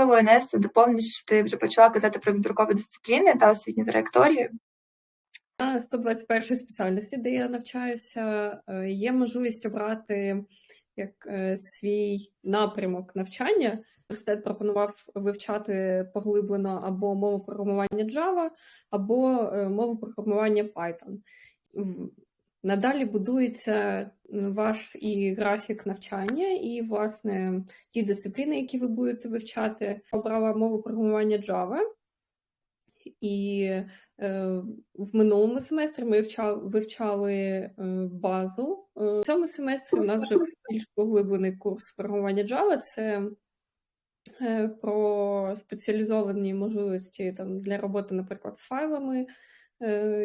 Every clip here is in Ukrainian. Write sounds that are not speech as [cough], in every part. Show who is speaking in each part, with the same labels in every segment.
Speaker 1: можливо, Інес, доповниш, ти вже почала казати про вибіркові дисципліни та освітні траєкторії.
Speaker 2: На 121 спеціальності, де я навчаюся, е, є можливість обрати як е, свій напрямок навчання. Університет пропонував вивчати поглиблено або мову програмування Java, або е, мову програмування Python. Надалі будується ваш і графік навчання, і, власне, ті дисципліни, які ви будете вивчати. Обрала мову програмування Java. І е, в минулому семестрі ми вивчали, вивчали е, базу. Е, в цьому семестрі у нас вже більш поглиблений курс програмування Java. Це е, про спеціалізовані можливості там, для роботи, наприклад, з файлами, е,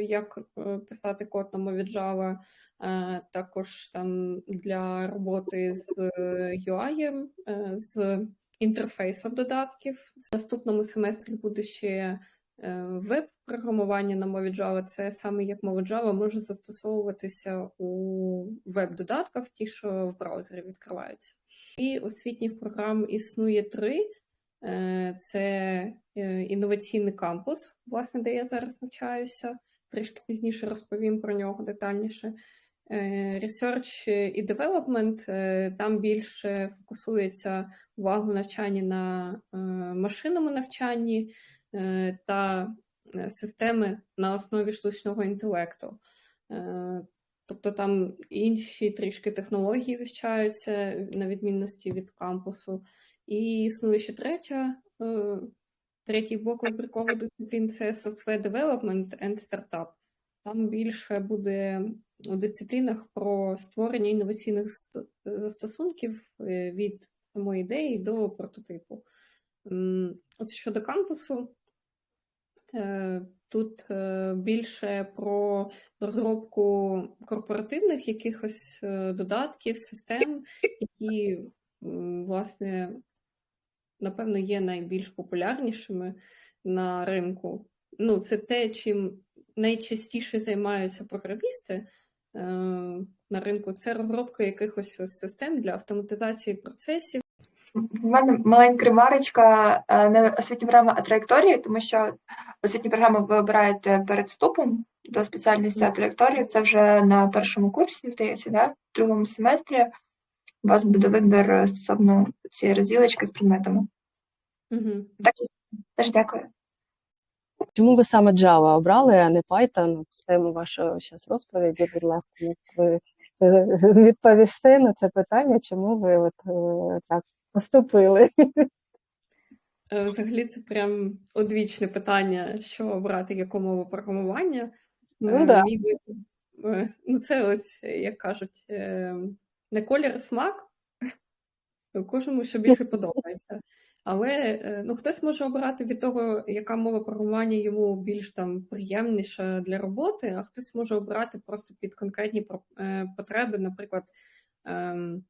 Speaker 2: як е, писати код на мові Java. Е, також там для роботи з UI, з інтерфейсом додатків. В наступному семестрі буде ще Е, веб-програмування на мові Java це саме як мова Java може застосовуватися у веб-додатках, ті, що в браузері відкриваються. І освітніх програм існує три: е, це е, інноваційний кампус, власне, де я зараз навчаюся. Трішки пізніше розповім про нього детальніше. Research і Development, там більше фокусується увагу навчання на машинному навчанні. Е, та е, системи на основі штучного інтелекту. Е, тобто там інші трішки технології вивчаються, на відмінності від кампусу. І існує ще третя, третій блок вибіркових дисциплін це Software Development and Startup. Там більше буде у дисциплінах про створення інноваційних застосунків від самої ідеї до прототипу. Ось щодо кампусу, Е, тут е, більше про розробку корпоративних якихось е, додатків, систем, які, власне, напевно, є найбільш популярнішими на ринку. Ну, це те, чим найчастіше займаються програмісти на ринку. Це розробка якихось систем для автоматизації процесів.
Speaker 1: В мене маленька ремарочка е, не освітня програма, а траєкторії, тому що освітню програму ви обираєте перед вступом до спеціальності а траєкторії. Це вже на першому курсі, здається, да? в другому семестрі у вас буде вибір стосовно цієї розділочки з предметами.
Speaker 2: Угу.
Speaker 1: Так, теж дякую.
Speaker 3: Чому ви саме Java обрали, а не Python? Це ваша зараз розповіді, будь ласка, ви відповісти на це питання, чому ви от е, так поступили?
Speaker 2: Е, взагалі, це прям одвічне питання, що обрати яку мову програмування.
Speaker 3: Ну, е, да.
Speaker 2: Мій е, ну це ось, як кажуть, не колір смак, кожному що більше подобається. Але ну, хтось може обрати від того, яка мова програмування йому більш там приємніша для роботи, а хтось може обрати просто під конкретні потреби, наприклад. Ем,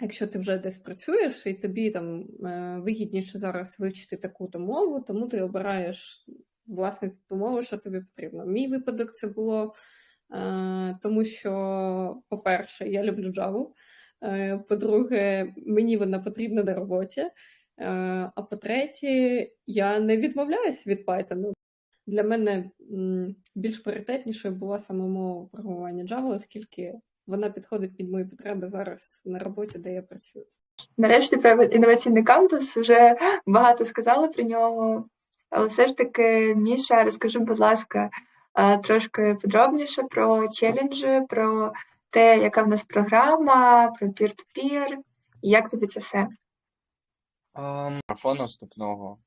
Speaker 2: Якщо ти вже десь працюєш, і тобі там е, вигідніше зараз вивчити таку-то мову, тому ти обираєш власне ту мову, що тобі потрібно. Мій випадок це було е, тому, що, по-перше, я люблю Java, е, по-друге, мені вона потрібна на роботі. А по-третє, я не відмовляюсь від Python. Для мене більш пріоритетнішою була саме мова програмування Java, оскільки вона підходить під мої потреби зараз на роботі, де я працюю.
Speaker 1: Нарешті про інноваційний кампус вже багато сказали про нього, але все ж таки, Міша, розкажи, будь ласка, трошки подробніше про челенджі, про те, яка в нас програма, про пір-то-пір, і як тобі це все?
Speaker 4: Марафон наступного,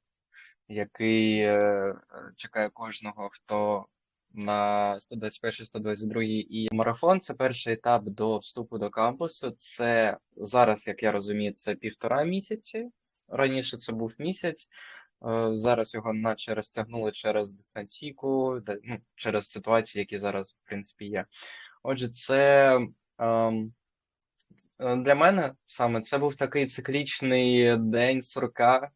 Speaker 4: який е, чекає кожного, хто на 121 122 і марафон це перший етап до вступу до кампусу. Це зараз, як я розумію, це півтора місяці. Раніше це був місяць. Е, зараз його наче розтягнули через дистанційку, ну, через ситуації, які зараз, в принципі, є. Отже, це ем, для мене саме це був такий циклічний день сурка,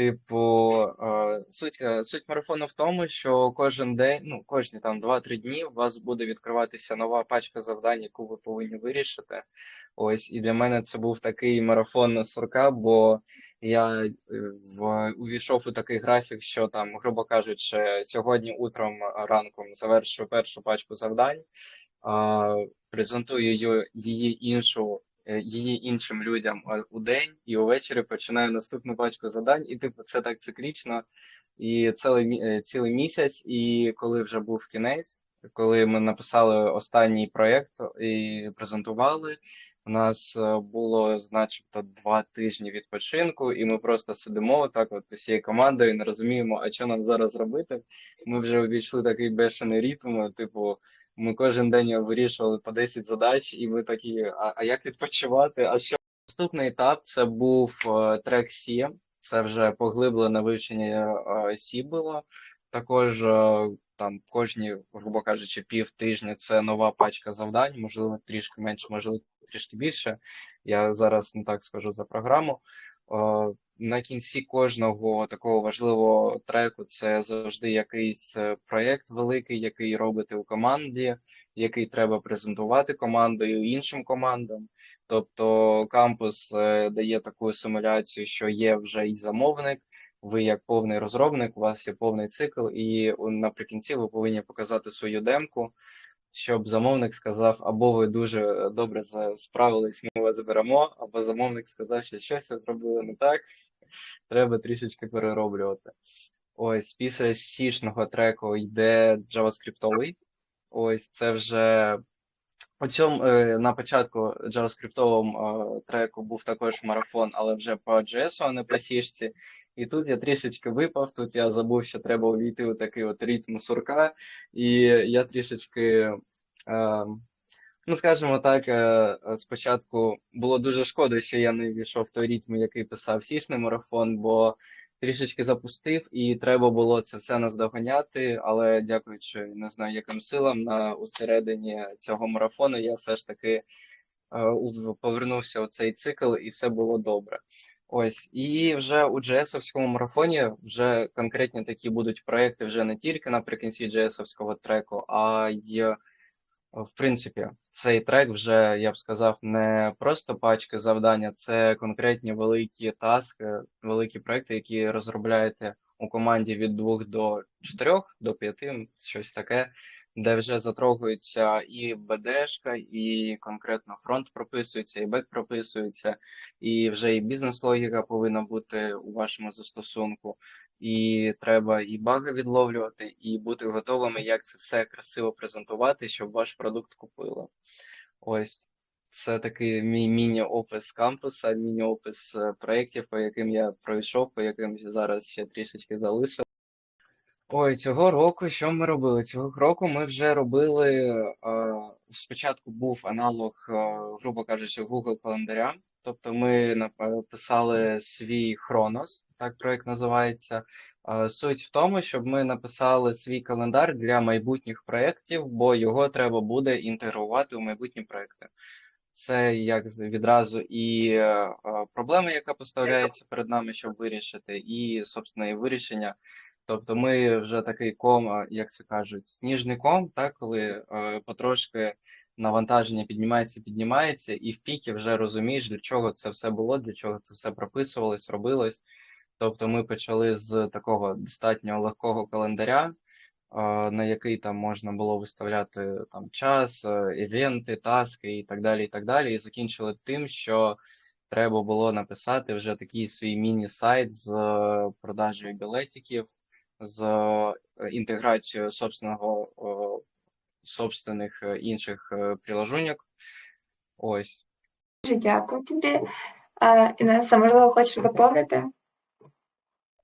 Speaker 4: Типу, е, суть, е, суть марафону в тому, що кожен день, ну, кожні там 2-3 дні у вас буде відкриватися нова пачка завдань, яку ви повинні вирішити. Ось, і для мене це був такий марафон на сурка, бо я е, в, увійшов у такий графік, що там, грубо кажучи, сьогодні утром ранком завершу першу пачку завдань, презентую її, іншу її іншим людям е, у день, і увечері починаю наступну пачку завдань, і типу це так циклічно, і цілий, е, цілий місяць, і коли вже був кінець, коли ми написали останній проєкт і презентували, у нас е, було, начебто, два тижні відпочинку, і ми просто сидимо так, от усією командою, не розуміємо, а що нам зараз робити. Ми вже увійшли такий бешений ритм, типу. Ми кожен день вирішували по 10 задач, і ми такі, а, а як відпочивати? А що? Наступний етап це був е, трек Сі, це вже поглиблене вивчення е, Сі було. Також е, там кожні, грубо кажучи, пів тижня це нова пачка завдань, можливо, трішки менше, можливо, трішки більше. Я зараз не так скажу за програму. Е, На кінці кожного такого важливого треку це завжди якийсь е, проєкт великий, який робите у команді, який треба презентувати командою іншим командам. Тобто кампус е, дає таку симуляцію, що є вже і замовник, ви як повний розробник, у вас є повний цикл, і наприкінці ви повинні показати свою демку, щоб замовник сказав, або ви дуже добре справились, ми вас беремо, або замовник сказав, що щось ви зробили не так, треба трішечки перероблювати. Ось після сішного треку йде JavaScript. Ось це вже по цьому е, на початку JavaScript е, треку був також марафон, але вже по JS, а не по сішці. І тут я трішечки випав, тут я забув, що треба увійти у такий от ритм сурка, і я трішечки, е, ну скажімо так, е, е, спочатку було дуже шкода, що я не війшов в той ритм, який писав сішний марафон, бо трішечки запустив, і треба було це все наздоганяти, але дякуючи не знаю яким силам на усередині цього марафону, я все ж таки е, повернувся у цей цикл, і все було добре. Ось, і вже у JS-овському марафоні вже конкретні такі будуть проекти вже не тільки наприкінці JS-овського треку, а й в принципі, цей трек вже, я б сказав, не просто пачки завдання, це конкретні великі таски, великі проекти, які розробляєте у команді від двох до чотирьох, до п'яти, щось таке, де вже затрогується і БДшка, і конкретно фронт прописується, і бек прописується, і вже і бізнес-логіка повинна бути у вашому застосунку і треба і баги відловлювати, і бути готовими, як це все красиво презентувати, щоб ваш продукт купили. Ось це такий мій міні-опис кампуса, міні-опис е, проєктів, по яким я пройшов, по яким зараз ще трішечки залишив. Ой, цього року що ми робили? Цього року ми вже робили. е, Спочатку був аналог, е, грубо кажучи, Google календаря. Тобто ми написали свій Хронос, так проект називається. Е, Суть в тому, щоб ми написали свій календар для майбутніх проєктів, бо його треба буде інтегрувати у майбутні проекти. Це як відразу і е, проблема, яка поставляється перед нами, щоб вирішити, і, собственно, і вирішення. Тобто ми вже такий ком, як це кажуть, сніжний ком, так, коли е, потрошки навантаження піднімається, піднімається, і в піки вже розумієш, для чого це все було, для чого це все прописувалось, робилось. Тобто ми почали з такого достатньо легкого календаря, е, на який там можна було виставляти там час, е, івенти, таски і так далі, і так далі. І закінчили тим, що треба було написати вже такий свій міні-сайт з е, продажею білетиків, з е, інтеграцією собственного, собственних е, інших е, приложуньок. Ось.
Speaker 1: Дуже дякую тобі. Е, Інеса, можливо, хочеш доповнити?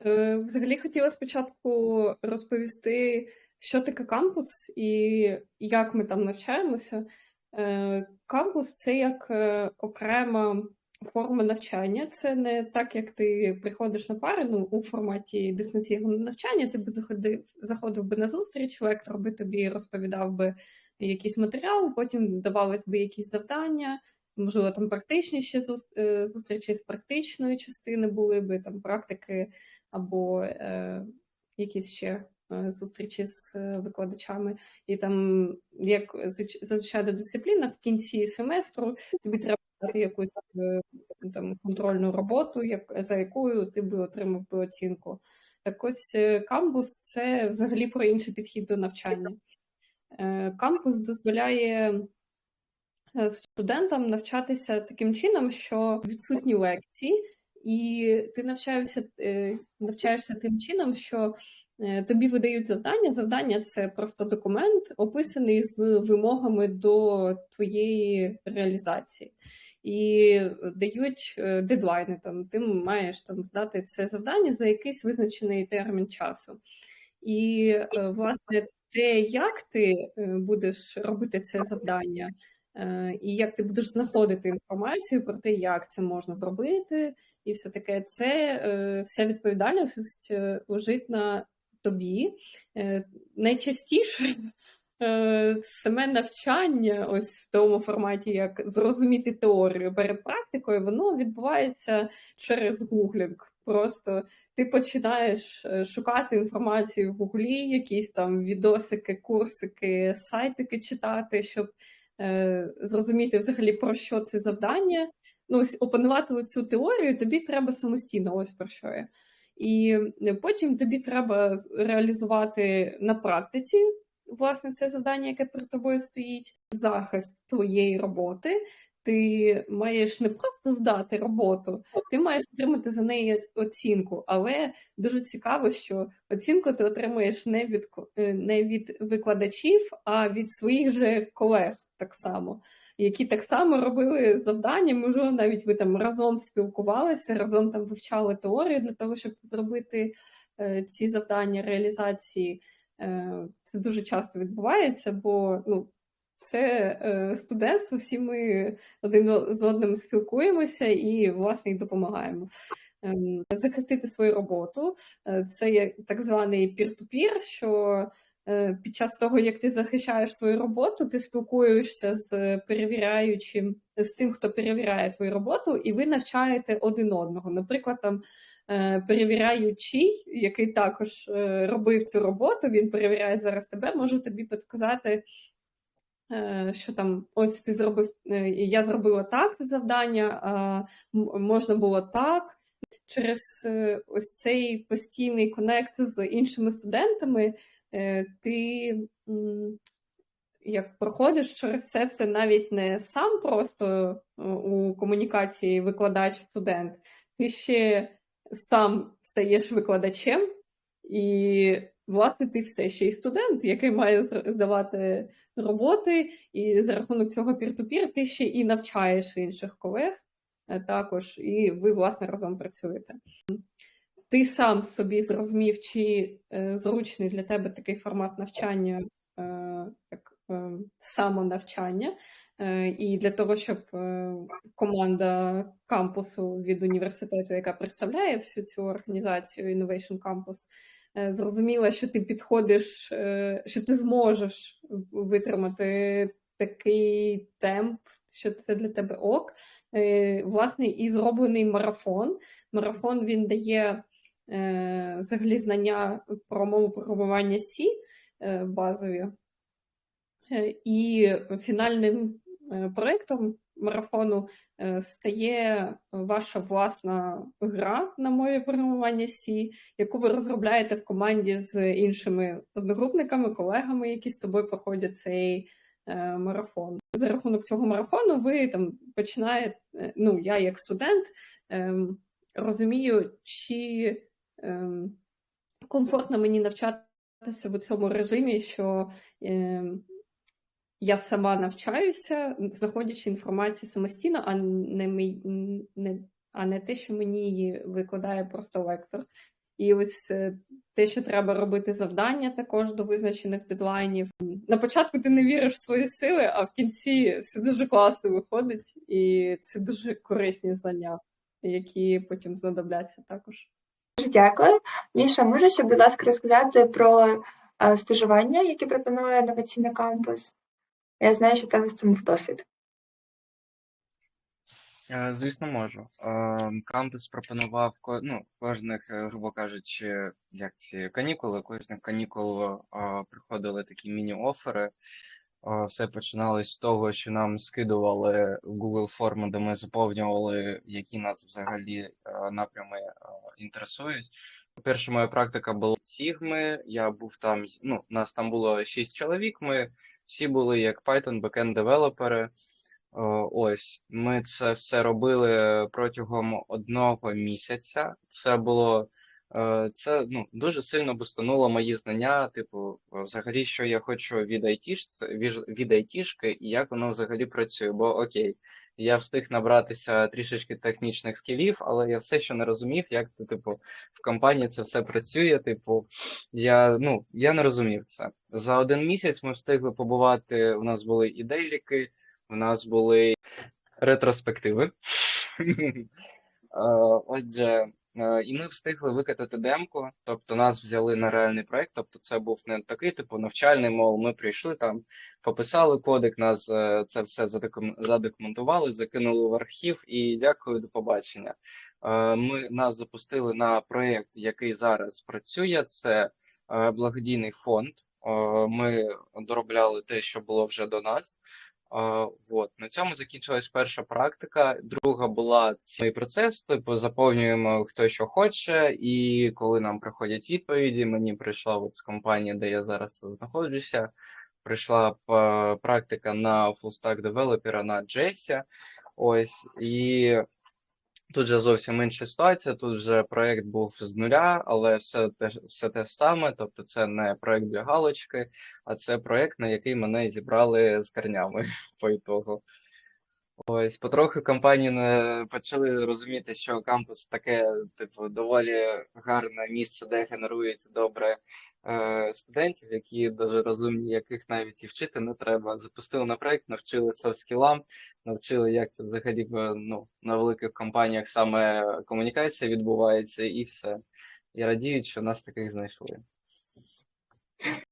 Speaker 2: Е, Взагалі хотіла спочатку розповісти, що таке кампус і як ми там навчаємося. Е, Кампус це як е, окрема форма навчання. Це не так, як ти приходиш на пари ну, у форматі дистанційного навчання. Ти би заходив, заходив би на зустріч, лектор би тобі розповідав би якийсь матеріал, потім давались би якісь завдання. можливо, там практичніші зус- е, зустрічі з практичної частини були би там практики або е, якісь ще е, зустрічі з е, викладачами. І там, як звич- зазвичай на дисциплінах, в кінці семестру тобі треба дати якусь е, там контрольну роботу, як, за якою ти би отримав би оцінку. Так ось е, кампус це взагалі про інший підхід до навчання. Е, Кампус дозволяє студентам навчатися таким чином, що відсутні лекції, і ти навчаєшся, навчаєшся тим чином, що тобі видають завдання. Завдання це просто документ, описаний з вимогами до твоєї реалізації. І дають е, дедлайни. Там ти маєш там здати це завдання за якийсь визначений термін часу. І е, власне те, як ти е, будеш робити це завдання, і як ти будеш знаходити інформацію про те, як це можна зробити, і все таке, це вся відповідальність лежить на тобі. Найчастіше саме навчання, ось в тому форматі, як зрозуміти теорію перед практикою, воно відбувається через гуглінг. Просто ти починаєш е, шукати інформацію в Гуглі, якісь там відосики, курсики, сайтики читати, щоб е, зрозуміти взагалі про що це завдання. Ну, ось опанувати цю теорію тобі треба самостійно, ось про що я. І е, потім тобі треба реалізувати на практиці власне це завдання, яке перед тобою стоїть, захист твоєї роботи. Ти маєш не просто здати роботу, ти маєш отримати за неї оцінку. Але дуже цікаво, що оцінку ти отримуєш не від е, не від викладачів, а від своїх же колег так само, які так само робили завдання. Можливо, навіть ви там разом спілкувалися, разом там вивчали теорію для того, щоб зробити е, ці завдання реалізації. Е, Це дуже часто відбувається, бо ну. Це е, студентство, всі ми один з одним спілкуємося і, власне, і допомагаємо. Ем, Захистити свою роботу. Е, Це є так званий peer-to-peer, що під час того, як ти захищаєш свою роботу, ти спілкуєшся з перевіряючим, з тим, хто перевіряє твою роботу, і ви навчаєте один одного. Наприклад, там перевіряючий, який також е, робив цю роботу, він перевіряє зараз тебе, може тобі підказати. Е, Що там, ось ти зробив, е, я зробила так завдання, а можна було так. Через е, ось цей постійний конект з іншими студентами, е, ти як проходиш через це все навіть не сам просто е, у комунікації викладач-студент, ти ще сам стаєш викладачем, і, власне, ти все ще й студент, який має здавати роботи, і за рахунок цього peer-to-peer ти ще і навчаєш інших колег е, також, і ви, власне, разом працюєте. Ти сам собі зрозумів, чи е, зручний для тебе такий формат навчання, е, як самонавчання, і для того, щоб е, команда кампусу від університету, яка представляє всю цю організацію Innovation Campus, е, зрозуміла, що ти підходиш, е, що ти зможеш витримати такий темп, що це для тебе ок. Е, Власне, і зроблений марафон. Марафон він дає е, взагалі знання про мову програмування е, базові. Е, І фінальним е, проектом марафону е, стає ваша власна гра на мові програмування C, яку ви розробляєте в команді з іншими одногрупниками, колегами, які з тобою проходять цей е, марафон. За рахунок цього марафону ви там починаєте, ну я як студент ем, розумію, чи ем, комфортно мені навчатися в цьому режимі, що ем, я сама навчаюся, знаходячи інформацію самостійно, а не, мій- не, а не те, що мені її викладає просто лектор. І ось е, те, що треба робити завдання також до визначених дедлайнів. На початку ти не віриш в свої сили, а в кінці все дуже класно виходить, і це дуже корисні знання, які потім знадобляться також.
Speaker 1: Дуже дякую. Міша, можеш будь ласка, розказати про е, стажування, яке пропонує інноваційний кампус? Я знаю, що в тебе з цим досвід.
Speaker 4: Е, Звісно, можу. Е, Кампус пропонував ко- ну, кожних, е, грубо кажучи, як ці канікули, кожних канікул е, приходили такі міні-офери. Е, Все починалось з того, що нам скидували в Google форму, де ми заповнювали, які нас взагалі е, напрями е, інтересують. Перша моя практика була Сігми. Я був там, ну, нас там було 6 чоловік. Ми всі були як Python, бекенд-девелопери. Ось ми це все робили протягом одного місяця. Це було е, це ну дуже сильно бустануло мої знання. Типу, взагалі, що я хочу від айтішки, від айтішки і як воно взагалі працює. Бо окей, я встиг набратися трішечки технічних скілів, але я все ще не розумів, як ти, типу, в компанії це все працює. Типу, я ну я не розумів це. За один місяць ми встигли побувати. У нас були і деліки, у нас були ретроспективи. [laughs] Е, Отже, і ми встигли викатати демку, тобто нас взяли на реальний проект. Тобто, це був не такий, типу, навчальний, мов ми прийшли там, пописали кодик, нас е, це все задокум- задокументували, закинули в архів і дякую, до побачення. Е, Ми нас запустили на проект, який зараз працює. Це е, благодійний фонд. Е, Ми доробляли те, що було вже до нас. Вот. На цьому закінчилась перша практика. Друга була цей процес, типу заповнюємо хто що хоче, і коли нам приходять відповіді, мені прийшла от з компанії, де я зараз знаходжуся, прийшла практика на full-stack девелопера на Джесі. Ось і тут вже зовсім інша ситуація. Тут вже проект був з нуля, але все те, все те саме. Тобто, це не проект для галочки, а це проект, на який мене зібрали з корнями [laughs] по ітогу. Ось потроху компанії не почали розуміти, що кампус таке, типу, доволі гарне місце, де генерується добре е, студентів, які дуже розумні, яких навіть і вчити не треба. Запустили на проект, навчили софт-скілам, навчили, як це взагалі е, ну, на великих компаніях саме комунікація відбувається, і все. І радіють, що нас таких знайшли.